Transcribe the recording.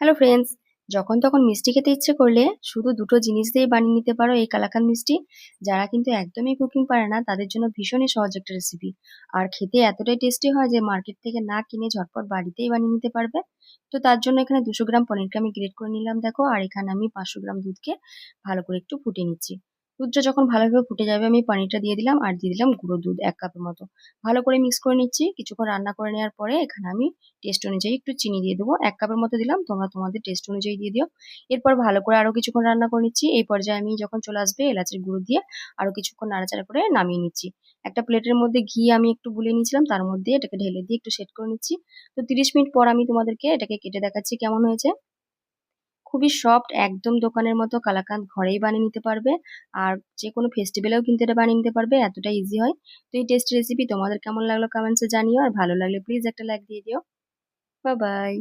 Hello friends যখন তখন মিষ্টি খেতে ইচ্ছে করলে শুধু দুটো জিনিস দিয়েই বানিয়ে নিতে পারো এই কালাকান মিষ্টি। যারা কিন্তু একদমই কুকিং পারে না, তাদের জন্য ভীষণই সহজ একটা রেসিপি আর খেতে এতটাই টেস্টি হয় যে মার্কেট থেকে না কিনে ঝটপট বাড়িতেই বানিয়ে নিতে পারবে। তো তার জন্য এখানে দুশো গ্রাম পনিরকে আমি গ্রেট করে নিলাম, দেখো। আর এখানে আমি পাঁচশো গ্রাম দুধকে ভালো করে একটু ফুটিয়ে নিচ্ছি। দুধটা যখন ভালোভাবে ফুটে যাবে, আমি পানিটা দিয়ে দিলাম আর দিয়ে দিলাম গুঁড়ো দুধ এক কাপের মতো। ভালো করে মিক্স করে নিচ্ছি। কিছুক্ষণ রান্না করে নেওয়ার পরে এখানে আমি টেস্ট অনুযায়ী একটু চিনি দিয়ে দেবো। এক কাপের মতো দিলাম, তোমরা তোমাদের টেস্ট অনুযায়ী দিয়ে দিও। এরপর ভালো করে আরও কিছুক্ষণ রান্না করে নিচ্ছি। এই পর্যায়ে আমি যখন চলে আসবে এলাচের গুঁড়ো দিয়ে আরও কিছুক্ষণ নাড়াচাড়া করে নামিয়ে নিচ্ছি। একটা প্লেটের মধ্যে ঘি আমি একটু গুলে নিয়েছিলাম, তার মধ্যে এটাকে ঢেলে দিয়ে একটু সেট করে নিচ্ছি। তো তিরিশ মিনিট পর আমি তোমাদেরকে এটাকে কেটে দেখাচ্ছি কেমন হয়েছে। খুবই সফট একদম দোকানের মতো কালাকাঁদ ঘরেই বানিয়ে নিতে পারবে। আর যে কোনো ফেস্টিভ্যালেও কিন্তু এটা বানিয়ে নিতে পারবে, এতটা ইজি হয়। তো এই টেস্ট রেসিপি তোমাদের কেমন লাগল কমেন্টসে জানিও, আর ভালো লাগলে প্লিজ একটা লাইক দিয়ে দিও। Bye bye